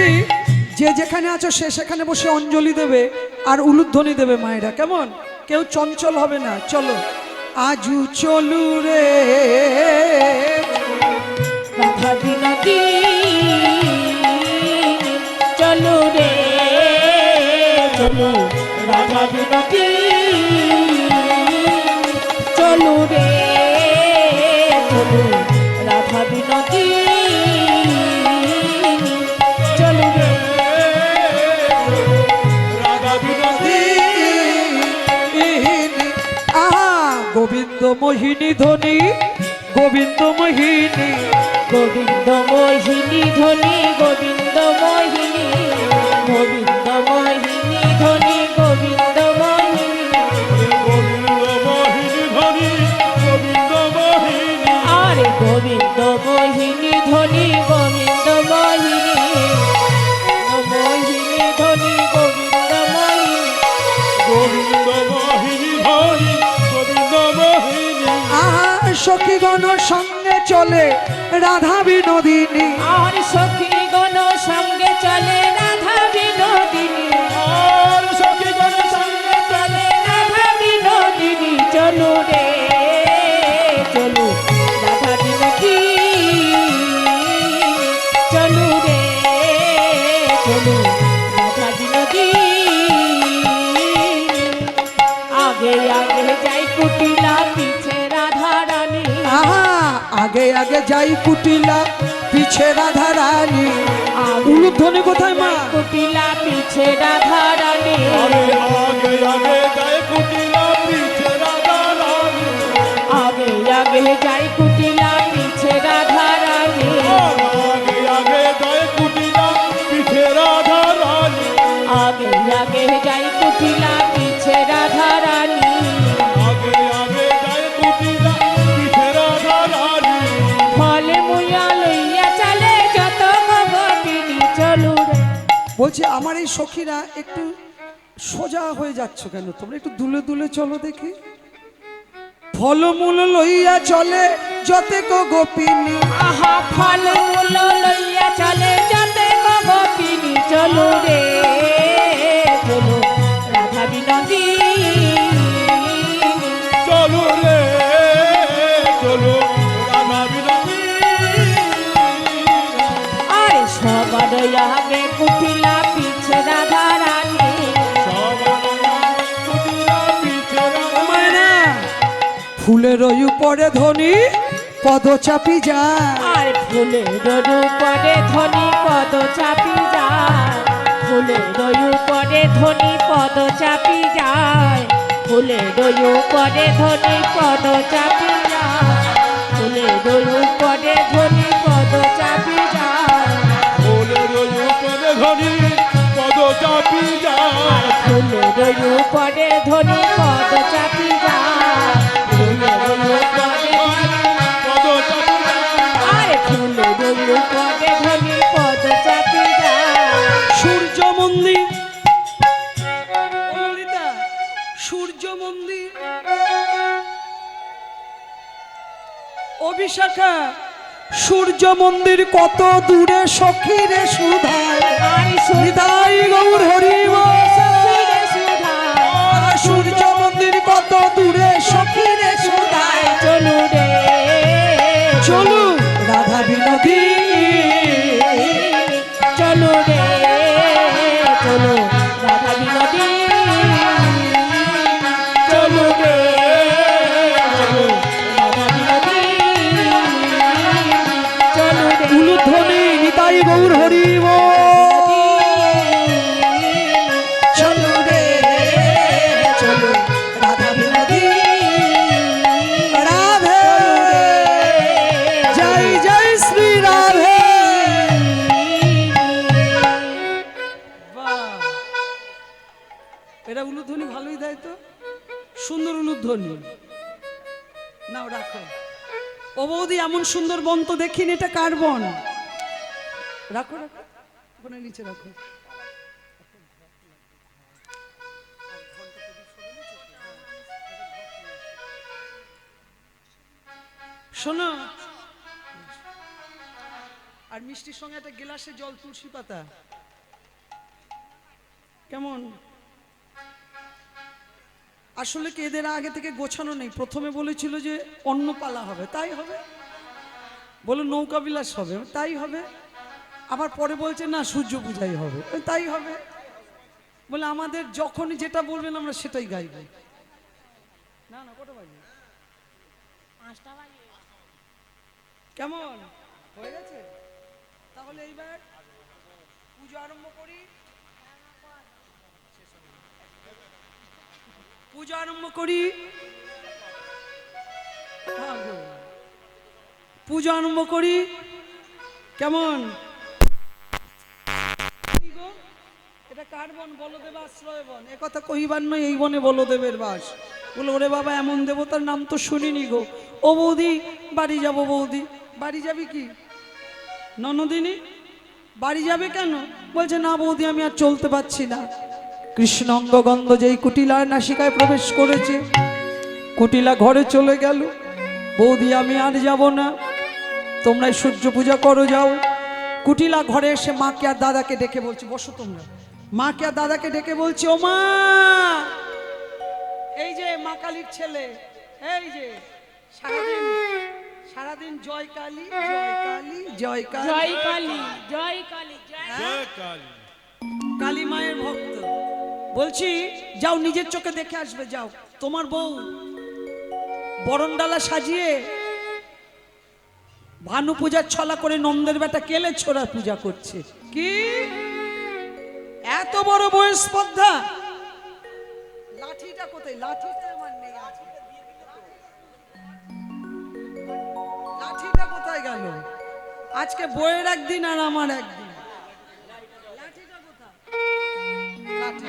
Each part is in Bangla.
কি যে যেখানে আছো সে সেখানে বসে অঞ্জলি দেবে আর উলুধ্বনি দেবে মায়েরা, কেমন? কেউ চঞ্চল হবে না, চলো। আজু চলু রে। চলো রে। চলো, রাধা রে। চলো, রাধা মোহিনী ধ্বনি গোবিন্দ মোহিনী। গোবিন্দ মোহিনী ধ্বনি গোবিন্দ মোহিনী গোবিন্দ সখীগণ সঙ্গে চলে রাধা বিনোদিনী। আর সখী গণ সঙ্গে চলে রাধা বিনোদিনী। সঙ্গে চলে রাধা বিনোদিনী। চলো রে চলো রাধা বিনোদী চলো রে চলো আগে আগে যাই কুটিলা পিছে রাধা রানী উলুধ্বনি কোথায় মা? কুটিলা পিছে রাধা রানী আগে আগে যাই কুটিলা পিছে রাধা রানী আগে আগে যাই কুটিলা পিছে রাধা বলছি, আমার এই সখীরা একটু সোজা হয়ে যাচ্ছ কেন? তোমরা একটু দুলে দুলে চলো দেখি। ফলমূল লইয়া চলে, যতে কো গোপিনী। আহা, ফলমূল লইয়া চলে, যতে গোপিনী, চলো রে। ফুলের উপরে ধনি পদ চাপি যায়। আর ফুলের উপরে ধনী পদ চাপি যায়। ফুলের উপরে ধনী পদ চাপি যায়। ফুলের উপরে ধনী পদ চাপি যায়। ফুলের উপরে ধনী পদ চাপি যায়। ফুলের উপরে ধরি পদ চাপি যায় ফুলের উপরে ধনী পদ চাপি অভিশাখা সূর্য মন্দির কত দূরে সখীরে সুধায়। সুধাই গৌর হরিব বৌদি এমন সুন্দর বন তো দেখিনি, এটা কার বন? রাখো রাখো। নিচে রাখো। শোনো। আর মিষ্টির সঙ্গে একটা গ্লাসে জল তুলসী পাতা। কেমন? আসলে কি এদের আগে থেকে গোছানো নেই? প্রথমে বলেছিল যে অন্নপালা হবে। তাই হবে? বলে নৌকা বিলাস হবে। তাই হবে। আবার পরে বলছে না সূর্য পূজাই হবে। তাই হবে। বলে আমাদের যখনই যেটা বলবেন আমরা সেটাই গাইব। না না কটা বাজে? কেমন? হয়ে গেছে? তাহলে এইবার পুজো আরম্ভ করি। পুজো আরম্ভ করি। হ্যাঁ। পুজো আরম্ভ করি। কেমন? কার বন? বলদেব আশ্রয় বন। এ কহিবার নয়, এই বনে বলদেবের বাস। বাবা, এমন দেবতার নাম তো শুনিনি গো। ও বৌদি, বাড়ি যাব বৌদি। বাড়ি যাবি কি? ননদিনী, বাড়ি যাবে কেন? বলছে, না বৌদি, আমি আর চলতে পারছি না। কৃষ্ণ অঙ্গগন্ধ যেই কুটিলার নাসিকায় প্রবেশ করেছে, কুটিলা ঘরে চলে গেল। বৌদি, আমি আর যাব না। তোমরাই সূর্য পূজা করো যাও। কুটিলা ঘরে এসে মাকে আর দাদাকে ডেকে বলছি বসো তোমরা। মাকে আর দাদাকে ডেকে বলছি ও মা! এই যে মা কালীর ছেলে এই যে সারাদিন সারাদিন জয় কালী জয় কালী জয় কালী। জয় কালী জয় কালী জয় জয় কালী। কালী মায়ের ভক্ত। বলছি যাও নিজের চোখে দেখে আসবে যাও। তোমার বউ বরণডালা সাজিয়ে ভানু পূজার ছলা করে নন্দের বেটা কেলে ছোড়া পূজা করছে? কি? এত বড় বয়স স্পর্ধা? লাঠিটা কোথায়? লাঠিটা আমার নেই আজকে। লাঠিটা কোথায় গেল? আজকে বইয়ের একদিন আর আমার একদিন। লাঠিটা কোথায়? লাঠি।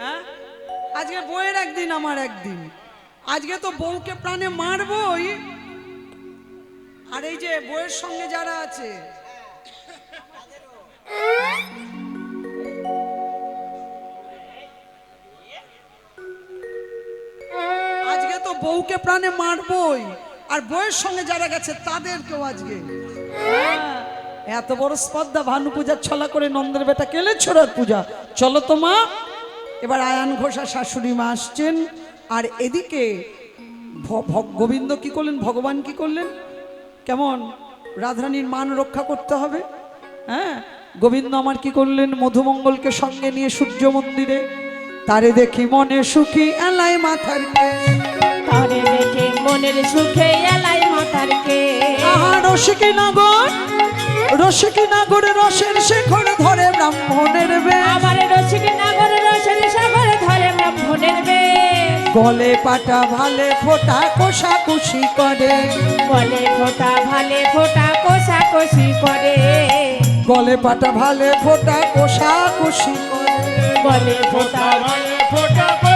হ্যাঁ? আজকে বইয়ের একদিন আমার একদিন। আজকে তো বউকে প্রাণে মারবই। আর এই যে বইয়ের সঙ্গে যারা আছে। আজকে তো বউকে প্রাণে মারবই। আর বইয়ের সঙ্গে যারা গেছে, তাদেরকেও আজকে। এত বড় স্পর্ধা, ভানু পূজার ছলা করে নন্দের বেটা, কেলে ছোড়ার পূজা? চলো তো মা। এবার আয়ান ঘোষা শাশুড়ি মা আসছেন। আর এদিকে গোবিন্দ কি করলেন? ভগবান কি করলেন? কেমন? রাধারানীর মান রক্ষা করতে হবে। হ্যাঁ? গোবিন্দ আমার কি করলেন? মধুমঙ্গলকে সঙ্গে নিয়ে সূর্য মন্দিরে। তারে দেখি মনে সুখী এলাই মাথার। তারে দেখে মনের সুখে এলাই মাতার কে আহা রসিকী নগর রসিকী নগরে রসের শেখর ধরে ব্রাহ্মণের বে আমার রসিক নাগর রসের সাগর ধরে ব্রাহ্মণের বেশ। গলে পাটা ভালে ফোটা কোষা কুশি করে। বলে ফোটা ভালে ফোটা কোষা কুশি করে। গলে পাটা ভালে ফোটা কোষা কুশি করে। বলে ফোটা ফোটা ভালে ফোটা